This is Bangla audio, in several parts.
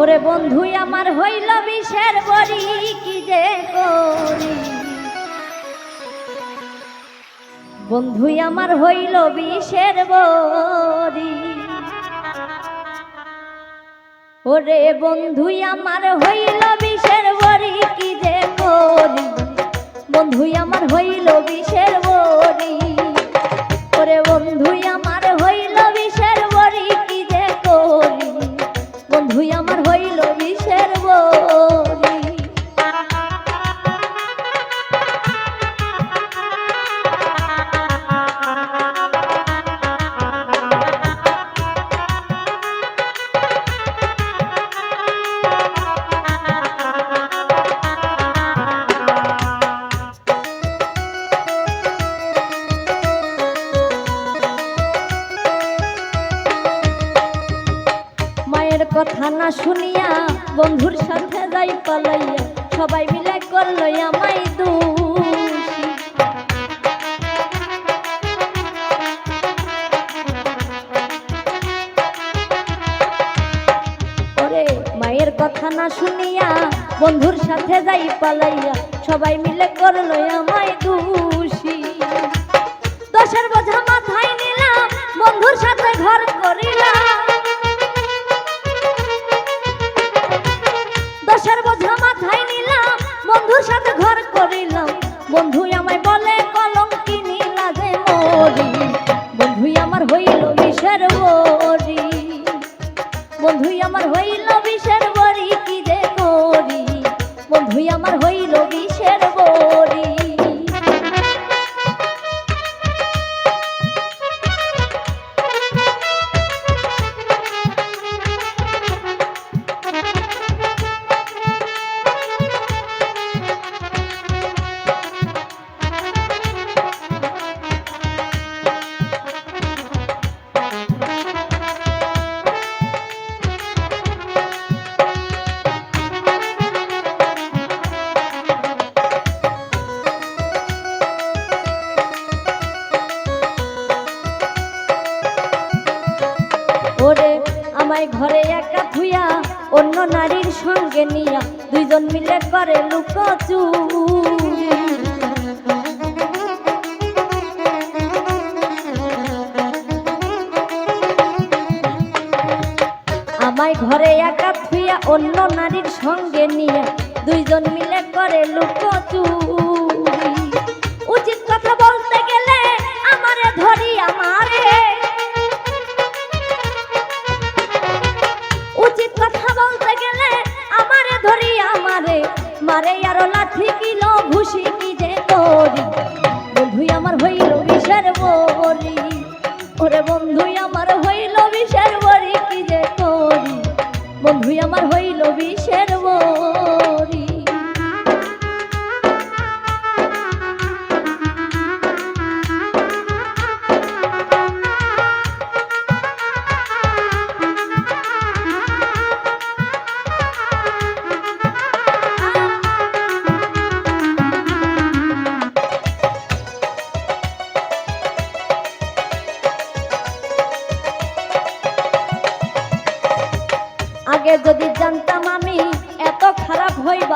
ওরে বন্ধু আমার হইল বিষের বড়ি, কি যে করি? বন্ধু আমার হইল বিষের বড়ি। ওরে বন্ধু আমার হইল বিষের বড়ি, কি যে করি? বন্ধু আমার হইল বিষের বড়ি। ওরে বন্ধুই, আমার মায়ের কথা না শুনিয়া বন্ধুর সাথে যাই পালাইয়া সবাই মিলে করল আমায় ওরে, মায়ের কথা না শুনিয়া বন্ধুর সাথে যাই পালাইয়া সবাই মিলে করল আমায় দোষী। দশের বোঝা মাথায় বন্ধু আমার হইল বিষের বড়ি কি যে করি? বন্ধুই আমার হইল ঘরে একা থুইয়া অন্য নারীর সঙ্গে নিয়া দুইজন মিলে করে লুকোচু। আমায় ঘরে একা থুইয়া অন্য নারীর সঙ্গে নিয়ে দুইজন মিলে করে লুকোচু।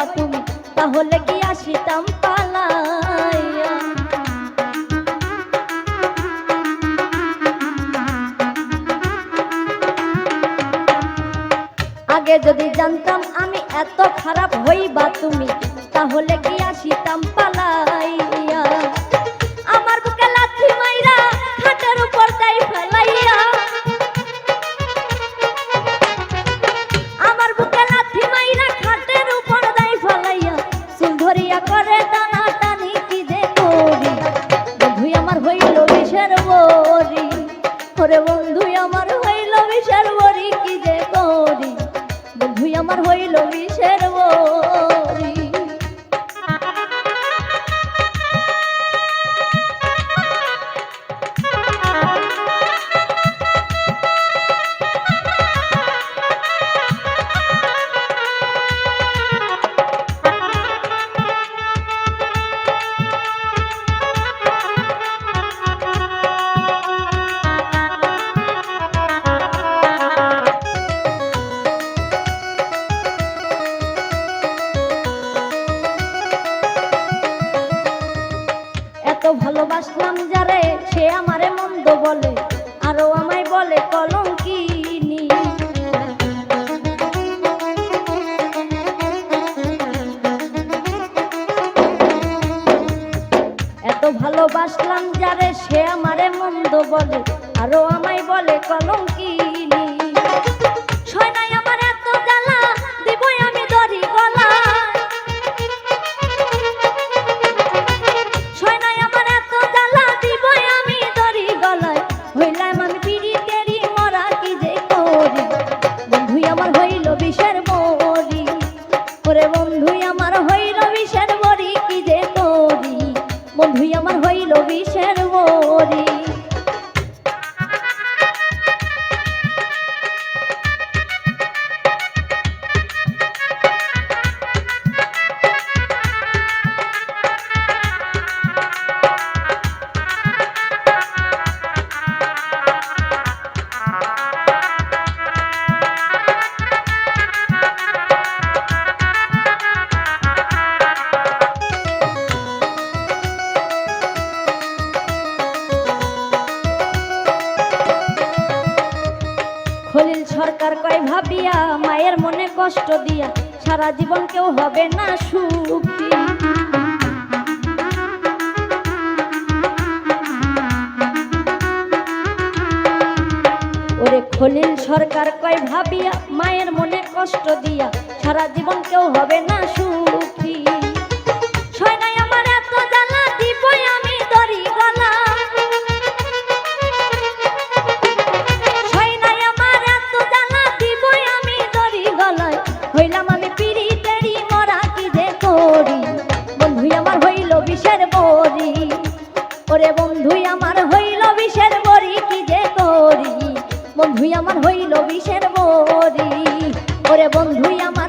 তুমি তাহলে কি আসিতাম আগে যদি জানতাম আমি এত খারাপ হইবা তুমি, তাহলে কি আসিতাম আমার হইল বিষের বড়ি বলে আরও আমায় বলে কলঙ্কিনী কষ্ট দিয়া সারা জীবন কেউ হবে না সুখী। ওরে খলিল সরকার কয় ভাবিয়া, মায়ের মনে কষ্ট দিয়া সারা জীবন কেউ হবে না সুখী। ওরে বন্ধুই আমার হইল বিষের বরি কি যে করি? বন্ধুই আমার হইল বিষের বড়ি, ওরে বন্ধুই আমার